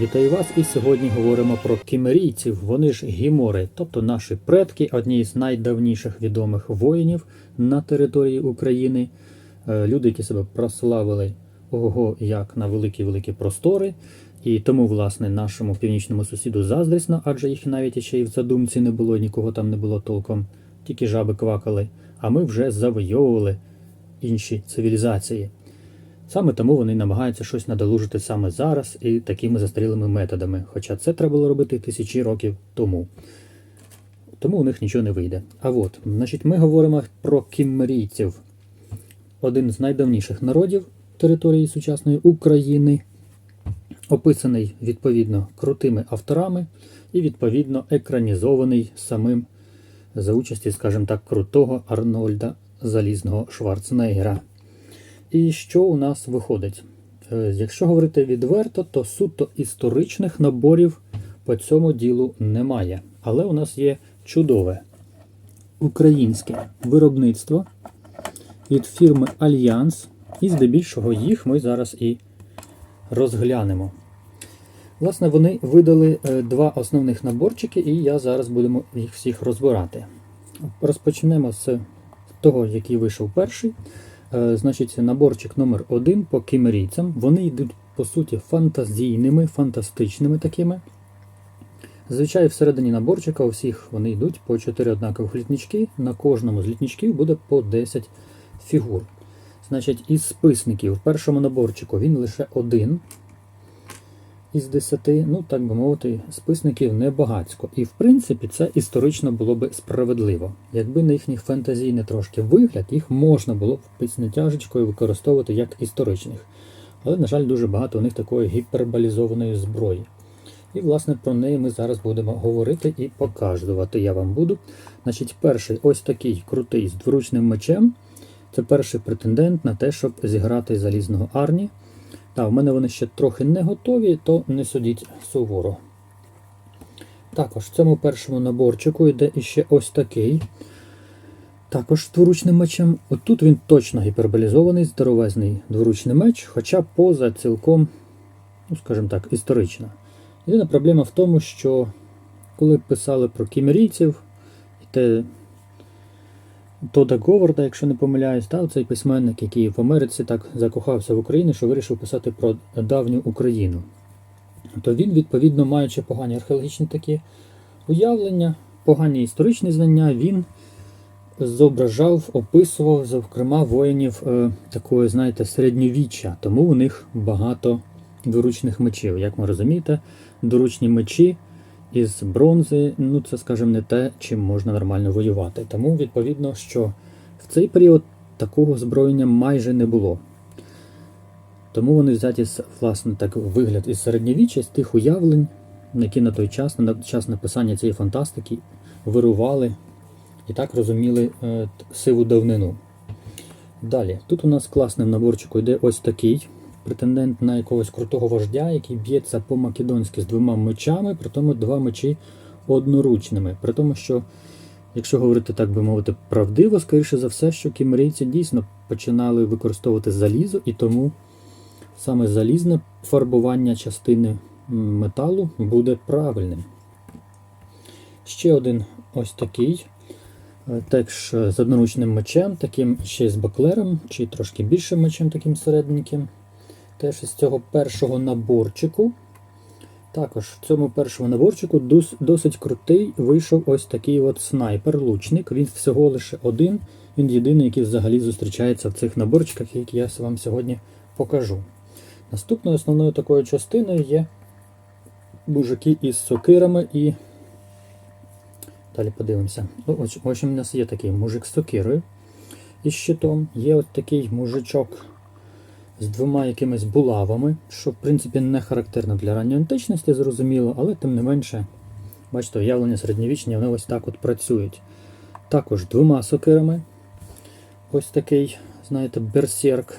Вітаю вас! І сьогодні говоримо про кімерійців. Вони ж гімори, тобто наші предки, одні з найдавніших відомих воїнів на території України. Е, Люди, які себе прославили ого як на великі-великі простори. І тому, власне, нашому північному сусіду заздрісно, адже їх навіть ще й в задумці не було, нікого там не було толком, тільки жаби квакали. А ми вже завойовували інші цивілізації. Саме тому вони намагаються щось надолужити саме зараз і такими застарілими методами. Хоча це треба було робити тисячі років тому. Тому у них нічого не вийде. А от, значить, ми говоримо про кіммерійців. Один з найдавніших народів території сучасної України, описаний відповідно крутими авторами і відповідно екранізований самим за участі, скажімо так, крутого Арнольда Залізного Шварценеггера. І що у нас виходить? Е, Якщо говорити відверто, то суто історичних наборів по цьому ділу немає. Але у нас є чудове українське виробництво від фірми Альянс, і здебільшого їх ми зараз і розглянемо. Власне, вони видали е, два основних наборчики, і я зараз будемо їх всіх розбирати. Розпочнемо з того, який вийшов перший. Е, Значить, наборчик номер 1 по кімерійцям. Вони йдуть, по суті, фантазійними, фантастичними такими. Зазвичай всередині наборчика у всіх вони йдуть по 4 однакових літнички. На кожному з літничків буде по 10 фігур. Значить, із списників в першому наборчику він лише один із 10, ну так би мовити, списників небагацько. І в принципі це історично було би справедливо. Якби на їхній фентезійний трошки вигляд, їх можна було б піснетяжечкою використовувати як історичних. Але, на жаль, дуже багато у них такої гіперболізованої зброї. І, власне, про неї ми зараз будемо говорити і показувати я вам буду. Значить, перший ось такий крутий з дворучним мечем. Це перший претендент на те, щоб зіграти залізного Арні. Так, в мене вони ще трохи не готові, то не судіть суворо. Також в цьому першому наборчику йде іще ось такий. Також з дворучним мечем. Отут він точно гіперболізований, здоровезний дворучний меч, хоча поза цілком, ну скажімо так, історична. Єдина проблема в тому, що коли писали про кімерійців, і те Тода Говарда, якщо не помиляюсь, та, цей письменник, який в Америці так закохався в Україну, що вирішив писати про давню Україну. То він, відповідно, маючи погані археологічні такі уявлення, погані історичні знання, він зображав, описував, зокрема, воїнів е, такої, знаєте, середньовіччя. Тому у них багато доручних мечів. Як ви розумієте, доручні мечі із бронзи, ну це, скажімо, не те, чим можна нормально воювати. Тому, відповідно, що в цей період такого зброєння майже не було. Тому вони взяті власне, так вигляд із середньовіччя, з тих уявлень, які на той час, на час написання цієї фантастики, вирували і так розуміли е, сиву давнину. Далі, тут у нас класним наборчику йде ось такий претендент на якогось крутого вождя, який б'ється по-македонськи з двома мечами, при тому два мечі одноручними. При тому, що, якщо говорити, так би мовити, правдиво, скоріше за все, що кімерійці дійсно починали використовувати залізо, і тому саме залізне фарбування частини металу буде правильним. Ще один ось такий. е, Теж з одноручним мечем, таким ще з баклером, чи трошки більшим мечем, таким середненьким. Теж із цього першого наборчику. Також в цьому першому наборчику досить крутий вийшов ось такий от снайпер-лучник. Він всього лише один. Він єдиний, який взагалі зустрічається в цих наборчиках, які я вам сьогодні покажу. Наступною основною такою частиною є мужики із сокирами і. Далі подивимося. Ну, в общем, у нас є такий мужик з сокирою і щитом. Є от такий мужичок з двома якимись булавами, що в принципі не характерно для ранньої античності, зрозуміло, але тим не менше, бачите, уявлення середньовічні, вони ось так от працюють. Також двома сокирами. Ось такий, знаєте, берсерк.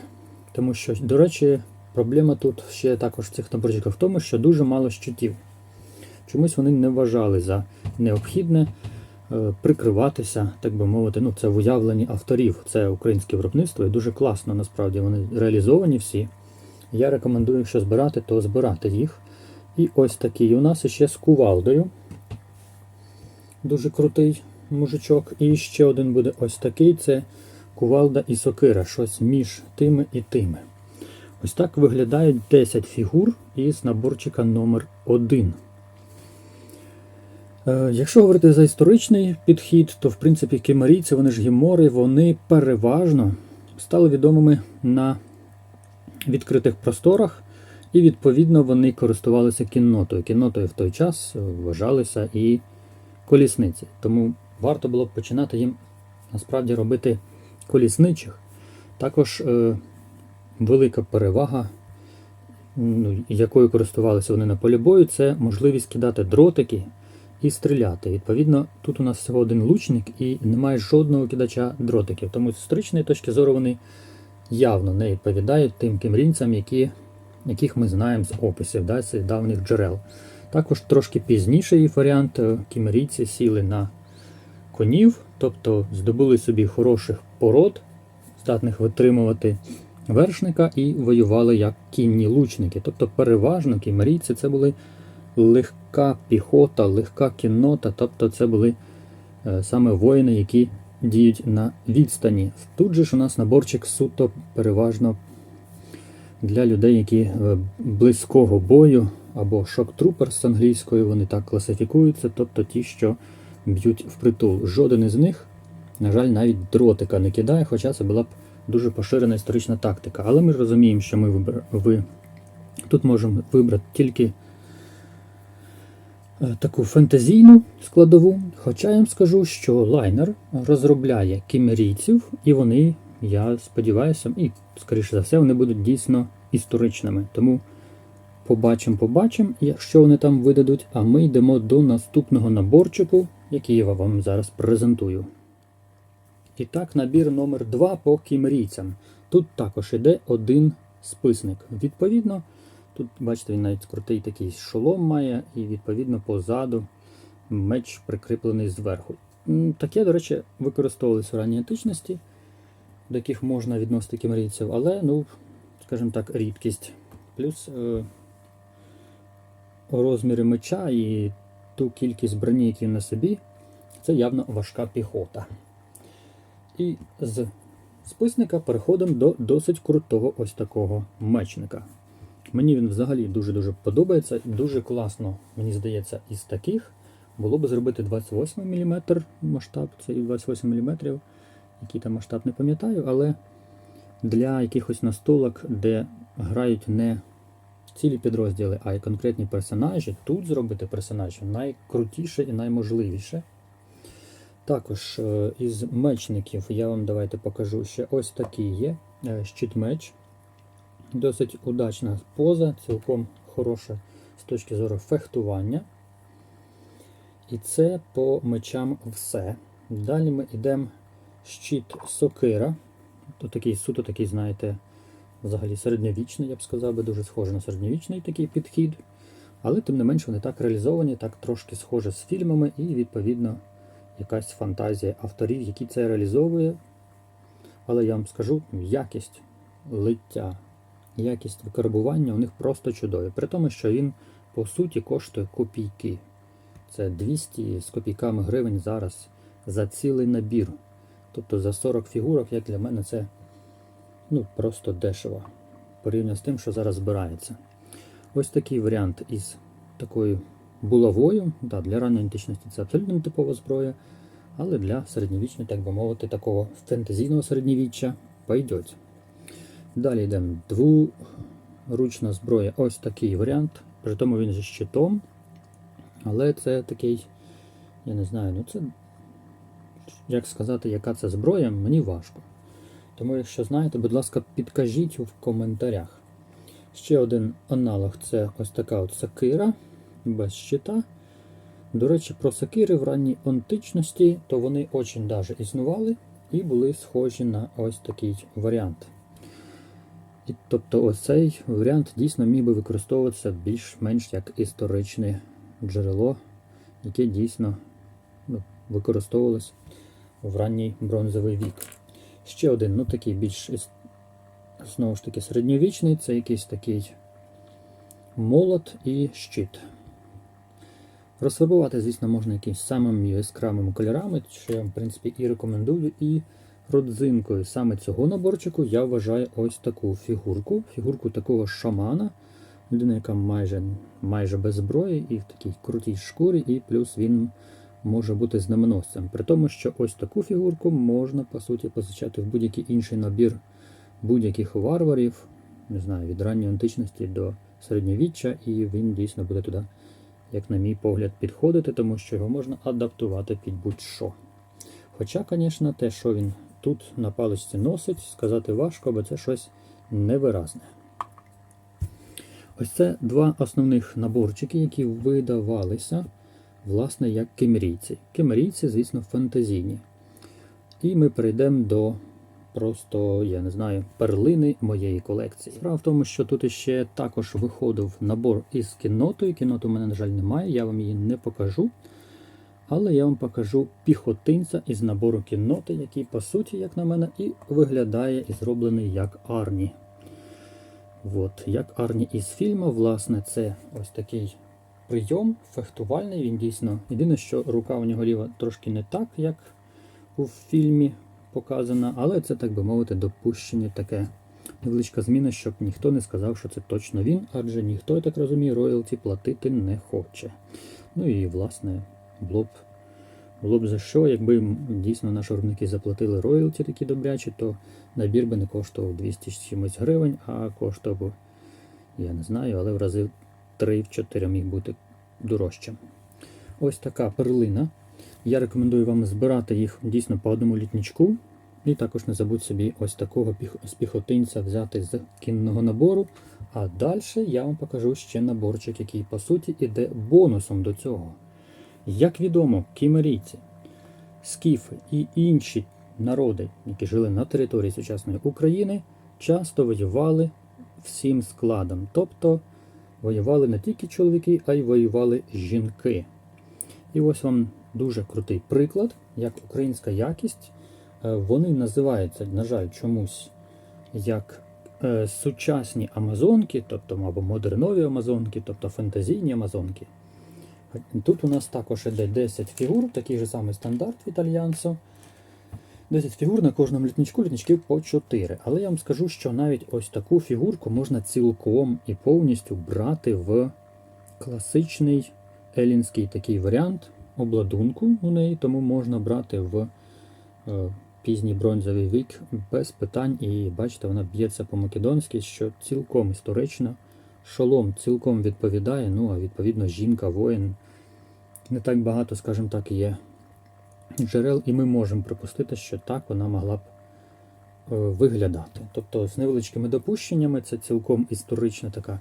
Тому що, до речі, проблема тут ще також цих наборчиках в тому, що дуже мало щитів. Чомусь вони не вважали за необхідне прикриватися, так би мовити, ну це в уявленні авторів. Це українське виробництво і дуже класно, насправді вони реалізовані всі. Я рекомендую, якщо збирати, то збирати їх. І ось такий у нас ще з кувалдою. Дуже крутий мужичок. І ще один буде ось такий: це кувалда і сокира, щось між тими і тими. Ось так виглядають 10 фігур із наборчика номер 1 Е, Якщо говорити за історичний підхід, то в принципі кемерійці, вони ж гімори, вони переважно стали відомими на відкритих просторах, і відповідно вони користувалися кіннотою. Кіннотою в той час вважалися і колісниці. Тому варто було б починати їм насправді робити колісничих. Також е, велика перевага, ну, якою користувалися вони на полі бою, це можливість кидати дротики і стріляти. Відповідно, тут у нас всього один лучник і немає жодного кидача дротиків. Тому з історичної точки зору вони явно не відповідають тим кемрінцям, які, яких ми знаємо з описів, да, з давніх джерел. Також трошки пізніший варіант е, кімерійці сіли на конів, тобто здобули собі хороших пород, здатних витримувати вершника, і воювали як кінні лучники. Тобто, переважно кімерійці це були легка піхота, легка кіннота, тобто це були е, саме воїни, які діють на відстані. Тут же ж у нас наборчик суто переважно для людей, які е, близького бою або шок-трупер з англійською, вони так класифікуються, тобто ті, що б'ють впритул. Жоден із них, на жаль, навіть дротика не кидає, хоча це була б дуже поширена історична тактика. Але ми розуміємо, що ми вибер... ви... тут можемо вибрати тільки таку фентезійну складову. Хоча я вам скажу, що лайнер розробляє кімерійців, і вони, я сподіваюся, і, скоріше за все, вони будуть дійсно історичними. Тому побачимо, побачимо, якщо вони там видадуть. А ми йдемо до наступного наборчику, який я вам зараз презентую. І так, набір номер 2 по кімерійцям. Тут також іде один списник. Відповідно, тут, бачите, він навіть крутий такий шолом має, і відповідно позаду меч прикріплений зверху. Таке, до речі, використовувалися в ранній античності, до яких можна відносити кімерійців, але, ну, скажімо так, рідкість. Плюс е, розміри меча і ту кількість броні, які на собі, це явно важка піхота. І з списника переходимо до досить крутого ось такого мечника. Мені він взагалі дуже-дуже подобається. Дуже класно, мені здається, із таких було б зробити 28 мм масштаб, це і 28 мм, який там масштаб не пам'ятаю, але для якихось настолок, де грають не цілі підрозділи, а й конкретні персонажі, тут зробити персонажів найкрутіше і найможливіше. Також е, із мечників я вам давайте покажу ще ось такий є е, щит-меч. Досить удачна поза, цілком хороша з точки зору фехтування. І це по мечам все. Далі ми йдемо щит сокира. То такий суто такий, знаєте, взагалі середньовічний, я б сказав, би, дуже схожий на середньовічний такий підхід. Але тим не менш вони так реалізовані, так трошки схожі з фільмами, і відповідно якась фантазія авторів, які це реалізовує. Але я вам скажу, якість лиття, якість викарбування у них просто чудові. При тому, що він по суті коштує копійки. Це 200 з копійками гривень зараз за цілий набір. Тобто за 40 фігурок, як для мене, це ну, просто дешево. Порівняно з тим, що зараз збирається. Ось такий варіант із такою булавою. Да, для ранньої античності це абсолютно нетипова зброя, але для середньовічної, так би мовити, такого фентезійного середньовіччя пойдеть. Далі йдемо двуручна зброя. Ось такий варіант. При тому він зі щитом. Але це такий, я не знаю, ну це, як сказати, яка це зброя, мені важко. Тому, якщо знаєте, будь ласка, підкажіть в коментарях. Ще один аналог це ось така от сакира без щита. До речі, про сакири в ранній античності, то вони очень даже існували і були схожі на ось такий варіант. І, тобто ось цей варіант дійсно міг би використовуватися більш-менш як історичне джерело, яке дійсно ну, використовувалось в ранній бронзовий вік. Ще один, ну такий більш знову ж таки середньовічний, це якийсь такий молот і щит. Розфарбувати, звісно, можна якимось самими яскравими кольорами, що я, в принципі, і рекомендую, і родзинкою саме цього наборчику я вважаю ось таку фігурку. Фігурку такого шамана. Людина, яка майже, майже без зброї і в такій крутій шкурі, і плюс він може бути знаменосцем. При тому, що ось таку фігурку можна, по суті, позичати в будь-який інший набір будь-яких варварів, не знаю, від ранньої античності до середньовіччя, і він дійсно буде туди, як на мій погляд, підходити, тому що його можна адаптувати під будь-що. Хоча, звісно, те, що він тут на паличці носить, сказати важко, бо це щось невиразне. Ось це два основних наборчики, які видавалися, власне, як кемерійці. Кемерійці, звісно, фантазійні. І ми перейдемо до просто, я не знаю, перлини моєї колекції. Справа в тому, що тут іще також виходив набор із кіннотою. Кінноту в мене, на жаль, немає, я вам її не покажу. Але я вам покажу піхотинця із набору кінноти, який, по суті, як на мене, і виглядає і зроблений як Арні. От, як Арні із фільму, власне, це ось такий прийом фехтувальний. Він дійсно. Єдине, що рука у нього ліва трошки не так, як у фільмі показана, але це, так би мовити, допущення таке. Невеличка зміна, щоб ніхто не сказав, що це точно він, адже ніхто, я так розумію, роялті платити не хоче. Ну і, власне, було б, було б за що, якби дійсно наші виробники заплатили роялті такі добрячі, то набір би не коштував 200 з чимось гривень, а коштував, би, я не знаю, але в рази 3-4 міг бути дорожчим. Ось така перлина. Я рекомендую вам збирати їх дійсно по одному літничку. І також не забудь собі ось такого піх- піхотинця взяти з кінного набору. А далі я вам покажу ще наборчик, який по суті іде бонусом до цього. Як відомо, кімерійці, скіфи і інші народи, які жили на території сучасної України, часто воювали всім складом. Тобто воювали не тільки чоловіки, а й воювали жінки. І ось вам дуже крутий приклад, як українська якість. Е, Вони називаються, на жаль, чомусь як е, сучасні амазонки, тобто або модернові амазонки, тобто фантазійні амазонки. Тут у нас також іде 10 фігур, такий же самий стандарт в італьянцо. 10 фігур на кожному літничку, літничків по 4. Але я вам скажу, що навіть ось таку фігурку можна цілком і повністю брати в класичний елінський такий варіант обладунку у неї, тому можна брати в е, пізній бронзовий вік без питань. І бачите, вона б'ється по-македонськи, що цілком історично. Шолом цілком відповідає, ну а відповідно жінка, воїн. Не так багато, скажімо так, є джерел, і ми можемо припустити, що так вона могла б е, виглядати. Тобто з невеличкими допущеннями це цілком історична така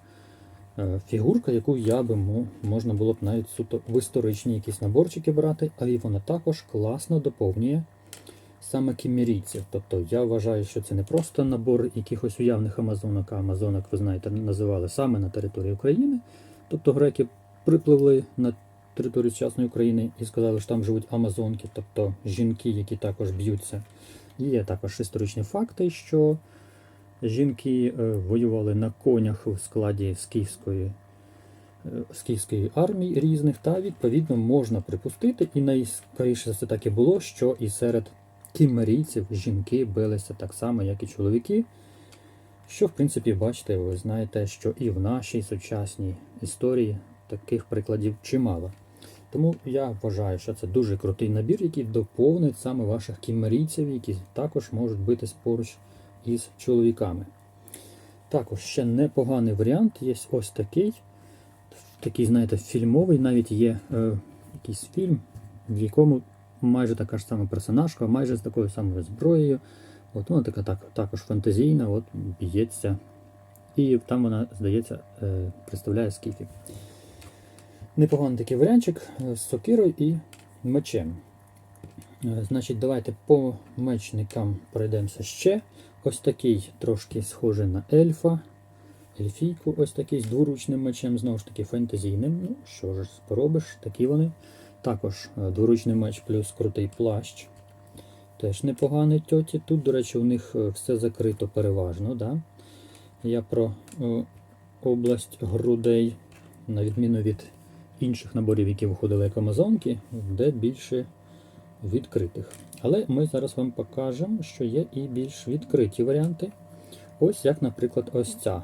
е, фігурка, яку я би можна було б навіть суто в історичні якісь наборчики брати, але вона також класно доповнює саме кімерійців. Тобто я вважаю, що це не просто набор якихось уявних амазонок, а амазонок, ви знаєте, називали саме на території України. Тобто греки припливли на територію сучасної України і сказали, що там живуть амазонки, тобто жінки, які також б'ються. Є також історичні факти, що жінки е, воювали на конях у складі скіфської, е, скіфської армії різних, та відповідно можна припустити, і найскоріше все так і було, що і серед кімерійців жінки билися так само, як і чоловіки. Що, в принципі, бачите, ви знаєте, що і в нашій сучасній історії таких прикладів чимало. Тому я вважаю, що це дуже крутий набір, який доповнить саме ваших кімерійців, які також можуть битись поруч із чоловіками. Також ще непоганий варіант є ось такий. Такий, знаєте, фільмовий, навіть є е, якийсь фільм, в якому майже така ж сама персонажка, майже з такою самою зброєю. От вона така так, також фантазійна, от б'ється. І там вона, здається, е, представляє скіфі. Непоганий такий варіанчик е, з сокирою і мечем. Е, Значить, давайте по мечникам пройдемося ще. Ось такий трошки схожий на ельфа. Ельфійку, ось такий з дворучним мечем, знову ж таки, фентезійним. Ну, що ж поробиш, такі вони. Також е, дворучний меч плюс крутий плащ. Теж непоганий тьоті. Тут, до речі, у них е, все закрито переважно. Да? Я про е, область грудей, на відміну від інших наборів, які виходили як Амазонки, де більше відкритих. Але ми зараз вам покажемо, що є і більш відкриті варіанти. Ось як, наприклад, ось ця.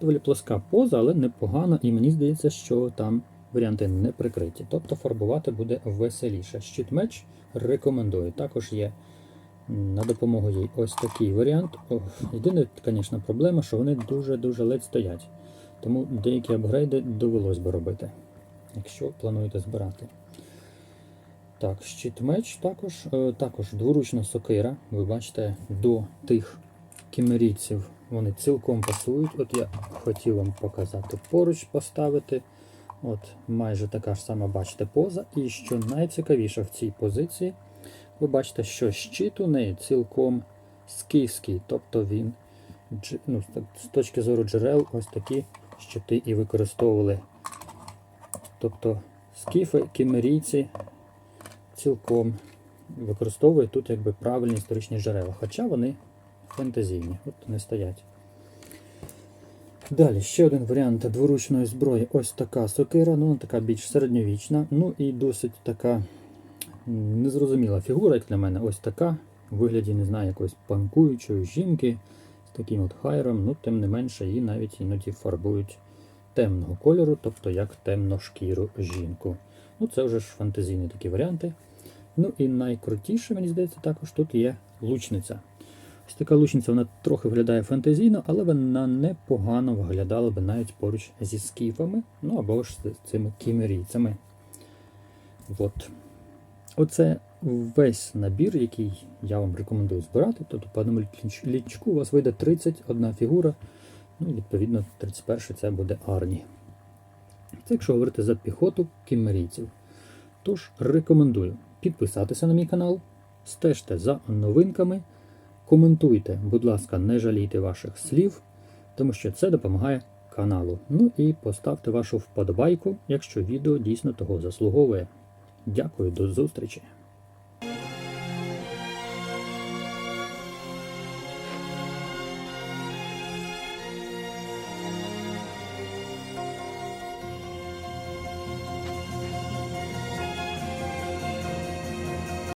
Доволі плоска поза, але непогана, і мені здається, що там варіанти не прикриті. Тобто фарбувати буде веселіше. Щит меч рекомендую. Також є на допомогу їй ось такий варіант. Єдина, звісно, проблема, що вони дуже-дуже ледь стоять. Тому деякі апгрейди довелось би робити, якщо плануєте збирати. Так, щит меч також, е, також дворучна сокира. Ви бачите, до тих кімерійців вони цілком пасують. От я хотів вам показати поруч поставити. От майже така ж сама бачите поза. І що найцікавіше в цій позиції, ви бачите, що щит у неї цілком скіфський, тобто він ну, з точки зору джерел, ось такі щити і використовували. Тобто скіфи, кімерійці цілком використовують тут якби правильні історичні джерела, хоча вони фентезійні, от не стоять. Далі ще один варіант дворучної зброї. Ось така сокира, ну така більш середньовічна, ну і досить така незрозуміла фігура, як для мене. Ось така. У вигляді, не знаю, якоїсь панкуючої жінки з таким от хайром, ну тим не менше, її навіть іноді фарбують темного кольору, тобто як темношкіру жінку. Ну, це вже ж фантазійні такі варіанти. Ну і найкрутіше, мені здається, також тут є лучниця. Ось така лучниця вона трохи виглядає фантазійно, але вона непогано виглядала би навіть поруч зі скіфами, ну або ж з цими кімерійцями. От. Оце весь набір, який я вам рекомендую збирати. Тобто по одному лічку у вас вийде 31 фігура. Ну, відповідно, 31 це буде Арні. Це якщо говорити за піхоту кімерійців. Тож рекомендую підписатися на мій канал, стежте за новинками, коментуйте, будь ласка, не жалійте ваших слів, тому що це допомагає каналу. Ну і поставте вашу вподобайку, якщо відео дійсно того заслуговує. Дякую, до зустрічі!